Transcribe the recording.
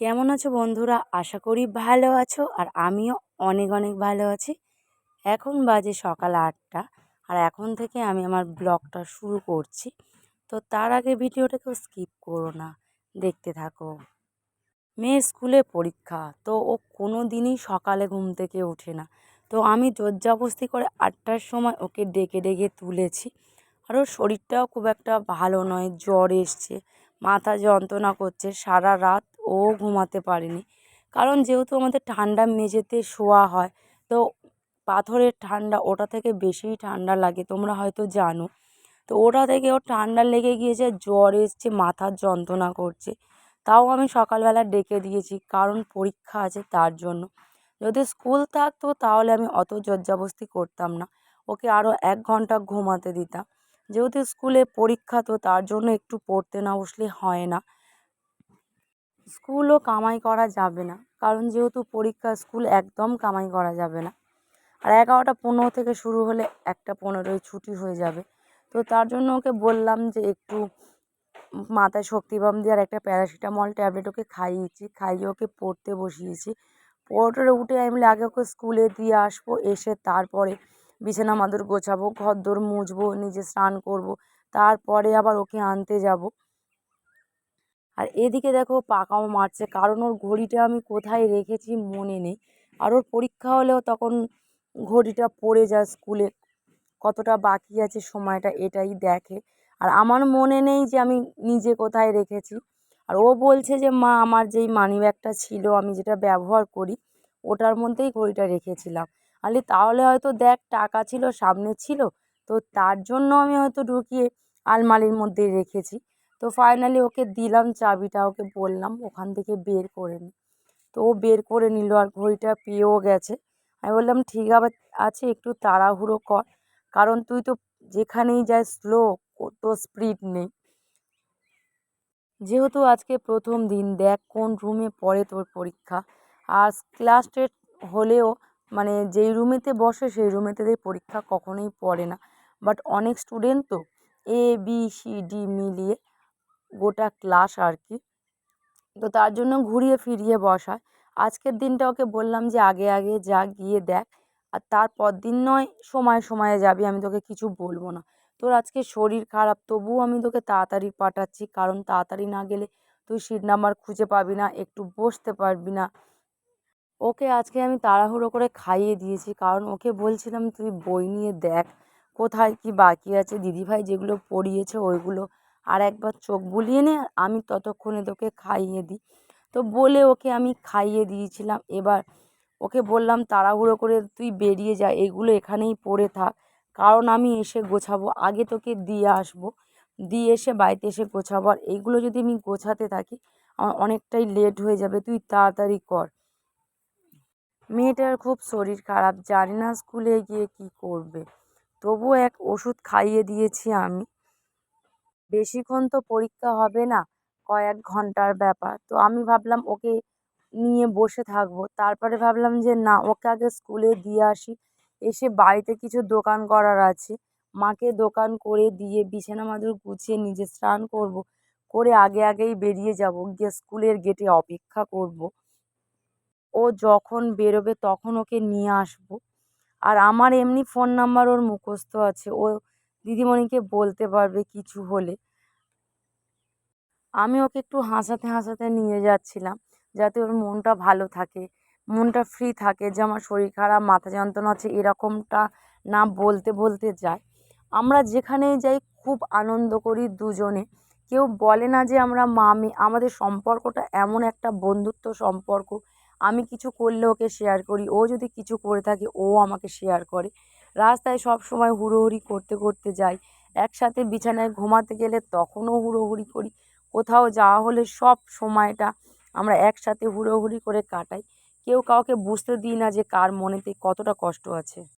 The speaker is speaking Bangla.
কেমন আছো বন্ধুরা? আশা করি ভালো আছো আর আমিও অনেক অনেক ভালো আছি। এখন বাজে সকাল আটটা আর এখন থেকে আমি আমার ব্লগটা শুরু করছি। তো তার আগে ভিডিওটাকেও স্কিপ করো না, দেখতে থাকো। মেয়ের স্কুলে পরীক্ষা, তো ও কোনো দিনই সকালে ঘুম থেকে ওঠে না। তো আমি জোরজাবস্তি করে আটটার সময় ওকে ডেকে ডেকে তুলেছি আর ওর শরীরটাও খুব একটা ভালো নয়, জ্বর এসছে, মাথা যন্ত্রণা করছে, সারা রাত ও ঘুমাতে পারেনি। কারণ যেহেতু আমাদের ঠান্ডা মেঝেতে শোয়া হয়, তো পাথরের ঠান্ডা ওটা থেকে বেশিই ঠান্ডা লাগে, তোমরা হয়তো জানো। তো ওটা থেকে ওর ঠান্ডা লেগে গিয়েছে, জ্বর এসছে, মাথার যন্ত্রণা করছে। তাও আমি সকালবেলা ডেকে দিয়েছি, কারণ পরীক্ষা আছে তার জন্য। যদি স্কুল থাকতো তাহলে আমি অত জোরজাবস্তি করতাম না, ওকে আরও এক ঘণ্টা ঘুমাতে দিতাম। যেহেতু স্কুলে পরীক্ষা তো তার জন্য একটু পড়তে না বসলে হয় না। স্কুলও কামাই করা যাবে না। কারণ যেহেতু পরীক্ষা, স্কুল একদম কামাই করা যাবে না। আর এগারোটা পনেরো থেকে শুরু হলে একটা পনেরোয় ছুটি হয়ে যাবে। তো তার জন্য ওকে বললাম যে একটু মাথায় শক্তিবাম দিয়ে আর একটা প্যারাসিটামল ট্যাবলেট ওকে খাইয়েছি। খাইয়ে ওকে পড়তে বসিয়েছি। পড়ে উঠে আমি বলি, আগে ওকে স্কুলে দিয়ে আসব, এসে তারপরে বিছানা মাদুর গোছাবো ঘর দোর মুছবো, নিজে স্নান করব, তারপরে আবার ওকে আনতে যাব। আর এদিকে দেখো পাকাও মারছে। কারণ ওর ঘড়িটা আমি কোথায় রেখেছি মনে নেই। আর ওর পরীক্ষা হলেও তখন ঘড়িটা পড়ে যায় স্কুলে। কতটা বাকি আছে সময়টা এটাই দেখে। আর আমার মনে নেই যে আমি নিজে কোথায় রেখেছি। আর ও বলছে যে, মা, আমার যেই মানি ব্যাগটা ছিল, আমি যেটা ব্যবহার করি, ওটার মধ্যেই ঘড়িটা রেখেছিলাম। আলি তাহলে হয়তো দেখ, টাকা ছিল, সামনে ছিল, তো তার জন্য আমি হয়তো ঢুকিয়ে আলমারির মধ্যে রেখেছি। তো ফাইনালি ওকে দিলাম চাবিটা, ওকে বললাম ওখান থেকে বের করে নি। তো ও বের করে নিল আর ঘড়িটা পেয়েও গেছে। আমি বললাম, ঠিক আবার আছে, একটু তাড়াহুড়ো কর, কারণ তুই তো যেখানেই যাই স্লো তো স্পিড নেই। যেহেতু আজকে প্রথম দিন, দেখ কোন রুমে পড়ে তোর পরীক্ষা। আর ক্লাস টেট হলেও মানে যেই রুমেতে বসে, সেই রুমেতে পরীক্ষা কখনোই পড়ে না। বাট অনেক স্টুডেন্ট তো এ বি সি ডি মিলিয়ে গোটা ক্লাস আর কি তো তার জন্য ঘুরিয়ে ফিরিয়ে বসায় আজকের দিনটা ওকে বললাম যে, আগে আগে যা, গিয়ে দেখ। আর তারপর দিন নয়, সময়, সময়ে যাবি। আমি তোকে কিছু বলব না। তোর আজকে শরীর খারাপ, তবুও আমি তোকে তাড়াতাড়ি পাঠাচ্ছি। কারণ তাড়াতাড়ি না গেলে তুই সিট নাম্বার খুঁজে পাবি না, একটু বসতে পারবি না। ওকে আজকে আমি তাড়াহুড়ো করে খাইয়ে দিয়েছি। কারণ ওকে বলছিলাম, তুই বই নিয়ে দেখ। কোথায় কি বাকি আছে? দিদিভাই যেগুলো পড়িয়েছে, ওইগুলো আর একবার চোখ বুলিয়ে নে, আমি ততক্ষণে তোকে খাইয়ে দিই। তো বলে ওকে আমি খাইয়ে দিয়েছিলাম। এবার ওকে বললাম, তাড়াহুড়ো করে তুই বেরিয়ে যা, এগুলো এখানেই পড়ে থাক। কারণ আমি এসে গোছাবো, আগে তোকে দিয়ে আসব। দিয়ে এসে বাড়িতে এসে গোছাবো। আর এইগুলো যদি আমি গোছাতে থাকি, আমার অনেকটাই লেট হয়ে যাবে। তুই তাড়াতাড়ি কর। মেয়েটার খুব শরীর খারাপ, জানি না স্কুলে গিয়ে কী করবে। তবুও এক ওষুধ খাইয়ে দিয়েছি আমি। বেশিক্ষণ তো পরীক্ষা হবে না, কয়েক ঘণ্টার ব্যাপার। তো আমি ভাবলাম ওকে নিয়ে বসে থাকব। তারপরে ভাবলাম যে না, ওকে আগে স্কুলে দিয়ে আসি। এসে বাড়িতে কিছু দোকান করার আছে। মাকে দোকান করে দিয়ে বিছানা মাদুর গুছিয়ে নিজে স্নান করব। করে আগে আগেই বেরিয়ে যাব। গিয়ে স্কুলের গেটে অপেক্ষা করব। ও যখন বেরোবে তখন ওকে নিয়ে আসব। আর আমার এমনি ফোন নাম্বার ওর মুখস্থ আছে। ও দিদিমণিকে বলতে পারবে কিছু হলে। আমি ওকে একটু হাসাতে হাসাতে নিয়ে যাচ্ছিলাম, যাতে ওর মনটা ভালো থাকে, মনটা ফ্রি থাকে, যে আমার শরীর খারাপ, মাথা যন্ত্রণা আছে এরকমটা না বলতে বলতে যায়। আমরা যেখানেই যাই, খুব আনন্দ করি দুজনে। কেউ বলে না যে আমরা মা আমাদের সম্পর্কটা এমন একটা বন্ধুত্ব সম্পর্ক। আমি কিছু করলে ওকে শেয়ার করি, ও যদি কিছু করে থাকে, ও আমাকে শেয়ার করে। রাস্তায় সব সময় হুড়োহুড়ি করতে করতে যাই। একসাথে বিছানায় ঘুমাতে গেলে তখনও হুড়োহুড়ি করি। কোথাও যাওয়া হলে সব সময়টা আমরা একসাথে হুড়োহুড়ি করে কাটাই। কেউ কাউকে বুঝতে দিই না যে কার মনেতে কতটা কষ্ট আছে।